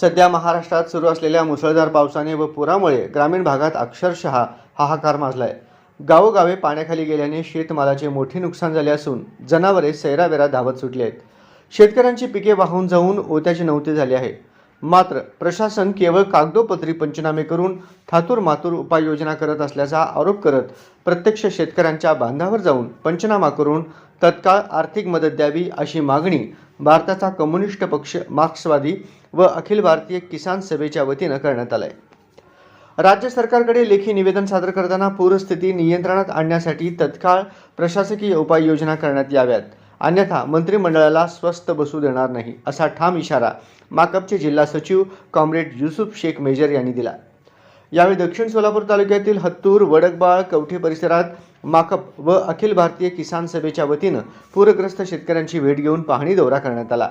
सध्या महाराष्ट्रात सुरू असलेल्या मुसळधार पावसाने व पुरामुळे ग्रामीण भागात अक्षरशः हाहाकार माजलाय. गावोगावे पाण्याखाली गेल्याने शेतमालाचे मोठे नुकसान झाले असून जनावरे सैरावेरा धावत सुटली आहेत शेतकऱ्यांची पिके वाहून जाऊन ओत्याची नव्हते झाली आहे मात्र प्रशासन केवळ कागदोपत्री पंचनामे करून थातूर मातूर उपाययोजना करत असल्याचा आरोप करत प्रत्यक्ष शेतकऱ्यांच्या बांधावर जाऊन पंचनामा करून तत्काळ आर्थिक मदत द्यावी अशी मागणी भारताचा कम्युनिस्ट पक्ष मार्क्सवादी व अखिल भारतीय किसान सभेच्या वतीनं करण्यात आलं आहे राज्य सरकारकडे लेखी निवेदन सादर करताना पूरस्थिती नियंत्रणात आणण्यासाठी तत्काळ प्रशासकीय उपाययोजना करण्यात याव्यात. अन्यथा मंत्रिमंडळाला स्वस्थ बसू देणार नाही असा ठाम इशारा माकपचे जिल्हा सचिव कॉम्रेड युसुफ शेख मेजर यांनी दिला. यावेळी दक्षिण सोलापूर तालुक्यातील हत्तूर वडकबाळ कवठे परिसरात माकप व अखिल भारतीय किसान सभेच्या वतीनं पूरग्रस्त शेतकऱ्यांची भेट घेऊन पाहणी दौरा करण्यात आला.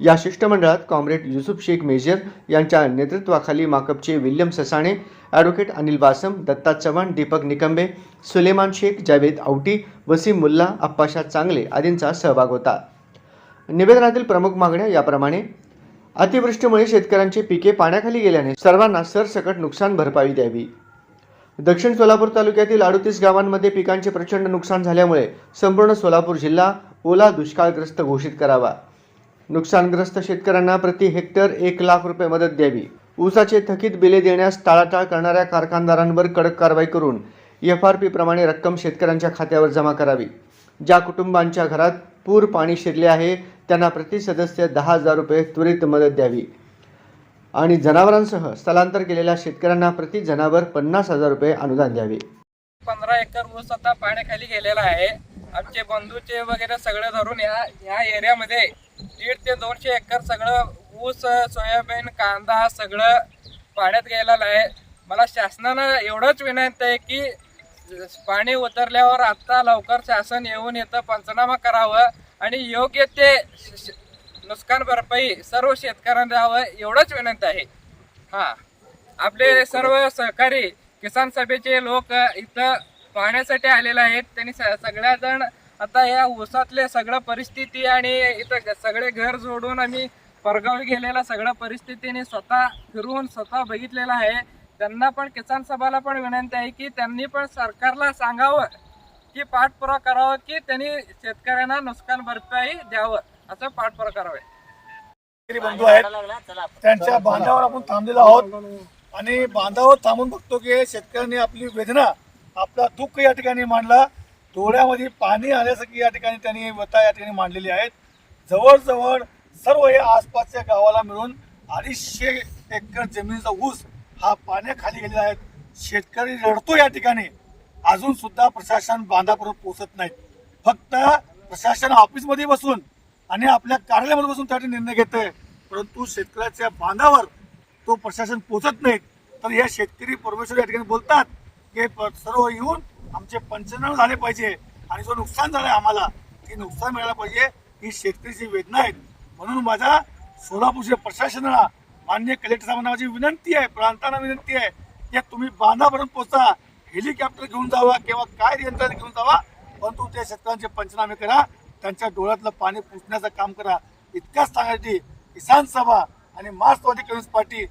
या शिष्टमंडळात कॉम्रेड युसुफ शेख मेजर यांच्या नेतृत्वाखाली माकपचे विल्यम ससाणे ॲडव्होकेट अनिल बासम दत्ता चव्हाण दीपक निकंबे सुलेमान शेख जावेद औटी वसीम मुल्ला अप्पाशा चांगले आदींचा सहभाग होता. निवेदनातील प्रमुख मागण्या याप्रमाणे अतिवृष्टीमुळे शेतकऱ्यांची पिके पाण्याखाली गेल्याने सर्वांना सरसकट नुकसान भरपाई द्यावी. दक्षिण सोलापूर तालुक्यातील अडतीस गावांमध्ये पिकांचे प्रचंड नुकसान झाल्यामुळे संपूर्ण सोलापूर जिल्हा ओला दुष्काळग्रस्त घोषित करावा. नुकसानग्रस्त शेतकऱ्यांना प्रति हेक्टर एक लाख रुपये मदत द्यावी. ऊसाचे थकीत बिले देण्यास टाळाटाळ करणाऱ्या कारखानदारांवर कडक कारवाई करून एफ आर पी प्रमाणे रक्कम शेतकऱ्यांच्या खात्यावर जमा करावी. ज्या कुटुंबांच्या घरात पूर पाणी शिरले आहे त्यांना प्रति सदस्य दहा हजार रुपये त्वरित मदत द्यावी. आणि जनावरांसह स्थलांतर केलेल्या शेतकऱ्यांना प्रति जनावर पन्नास हजार रुपये अनुदान द्यावे. पंधरा एकर ऊस आता पाण्याखाली गेलेला आहे. आमचे बंधूचे वगैरे सगळं धरून या या एरियामध्ये दीड ते दोनशे एकर सगळं ऊस सोयाबीन कांदा सगळं पाण्यात गेलेलं आहे. मला शासनानं एवढंच विनंती आहे की पाणी उतरल्यावर आत्ता लवकर शासन येऊन इथं पंचनामा करावं आणि योग्य ते नुकसान भरपाई सर्व शेतकऱ्यांना द्यावं एवढंच विनंती आहे. हां. आपले सर्व सहकारी किसान सभेचे लोक इथं पाहण्यासाठी आलेले आहेत. त्यांनी स- सगळ्याजण आता या ऊसातले सगळं परिस्थिती आणि इथं सगळे घर जोडून आम्ही परगावी गेलेला सगळ्या परिस्थितीने स्वतः फिरून स्वतः बघितलेला आहे. त्यांना पण किसान सभाला पण विनंती आहे की त्यांनी पण सरकारला सांगावं की पाठपुरा करावा की त्यांनी शेतकऱ्यांना नुकसान भरपाई द्यावं असं पाठपुरा करावे. बंधू आहेत. त्यांच्या बांधावर आपण थांबलेलो आहोत. आणि बांधावर थांबून बघतो की शेतकऱ्यांनी आपली वेदना आपला दुःख या ठिकाणी मांडला. डोळ्यामध्ये पाणी आल्यासारखी या ठिकाणी त्यांनी व्यथा या ठिकाणी मांडलेली आहेत. जवळजवळ सर्व हे आसपासच्या गावाला मिळून अडीचशे एकर जमिनीचा ऊस हा पाण्याखाली गेलेला आहे. शेतकरी रडतो या ठिकाणी. अजून सुद्धा प्रशासन बांधापर्यंत पोहोचत नाही फक्त प्रशासन ऑफिसमध्ये बसून आणि आपल्या कार्यालयामध्ये बसून त्यासाठी निर्णय घेत आहे परंतु शेतकऱ्याच्या बांधावर तो प्रशासन पोचत नाहीत. तर या शेतकरी परमेश्वर या ठिकाणी बोलतात की सर्व येऊन आमचे पंचनामे झाले पाहिजे आणि जो नुकसान झालं आम्हाला ते नुकसान मिळालं पाहिजे. ही शेतकरीची वेदना आहेत. म्हणून माझ्या सोलापूरच्या प्रशासनाला मान्य कलेक्टर साहेबांना माझी विनंती आहे प्रांतांना विनंती आहे की तुम्ही बांधापर्यंत पोहोचा हेलिकॉप्टर घेऊन जावा किंवा काय यंत्रणा घेऊन जावा परंतु त्या शेतकऱ्यांचे पंचनामे करा त्यांच्या डोळ्यातलं पाणी पुसण्याचं काम करा. इतक्याच सांगायची किसान सभा आणि मार्क्सवादी कम्युनिस्ट पार्टी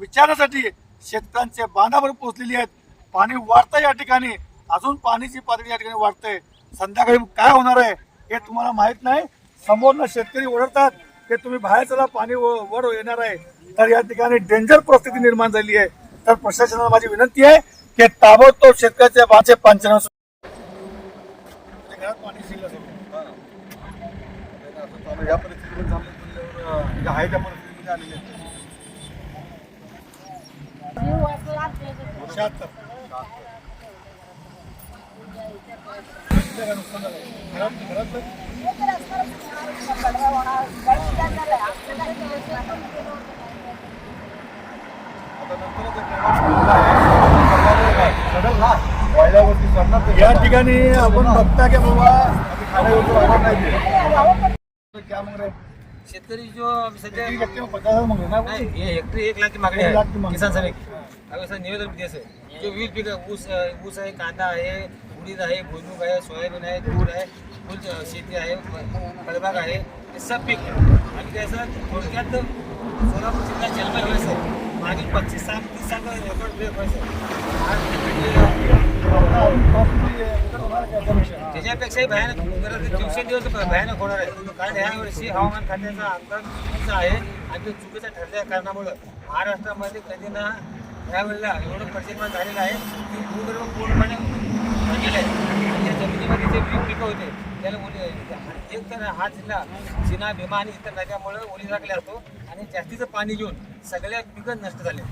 विचारासाठी शेतकऱ्यांच्या बांधावर पोहोचलेली आहेत. पाणी वाढतंय या ठिकाणी. अजून पाण्याची पातळी या ठिकाणी वाढते संध्याकाळी काय होणार आहे हे तुम्हाला माहीत नाही. समोरनं शेतकरी ओढतात की तुम्ही बाहेर चला पाणी व- वर येणार आहे तर या ठिकाणी डेंजर परिस्थिती निर्माण झाली आहे तर प्रशासनाला माझी विनंती आहे की ताबडतोब शेतकऱ्याच्या बाचे शिरलं सगळं. या आहे त्या परिस्थितीमध्ये आलेले आहेत. काय नुकसान झालंय? घरात- घरातलं या ठिकाणी आपण बघता की बाबा क्या मांग रहे शेतकरी जो सध्या नाही, हे हेक्टरी एक लाख की मागणी एक लाख की आहे मागणी. किसान सभे अगं असं निवेदन आहे. जो विविध पिकं ऊस ऊस आहे कांदा आहे उडीद आहे भुईमुग आहे सोयाबीन आहे तूर आहे फुल शेती आहे फळबाग आहे हे सब पीक आणि त्याचं थोडक्यात सोलापूर जिल्हा जन्म व्हायचं आहे मागील पंचवीस साल तीस साल रेकॉर्ड ब्रेक व्हायचं आहे. त्याच्यापेक्षाही भयानक गरज दिवसेंदिवस भयानक होणार आहे. कारण यावर्षी हवामान खात्याचा अंदाज चुकीचा आहे आणि तो चुकीचा ठरल्या कारणामुळं महाराष्ट्रामध्ये कधी ना यावेळेला एवढं प्रतिमा झालेलं आहे की भूगर्भ पूर्णपणे गेले आहे जमिनीमध्ये जे पीक पिकं होते त्याला ओली आणि एक तर हा जिल्हा जिना भीमा आणि इतर नद्यामुळे ओली लागले असतो. आणि जास्तीचं पाणी घेऊन सगळ्या पिकं नष्ट झाले.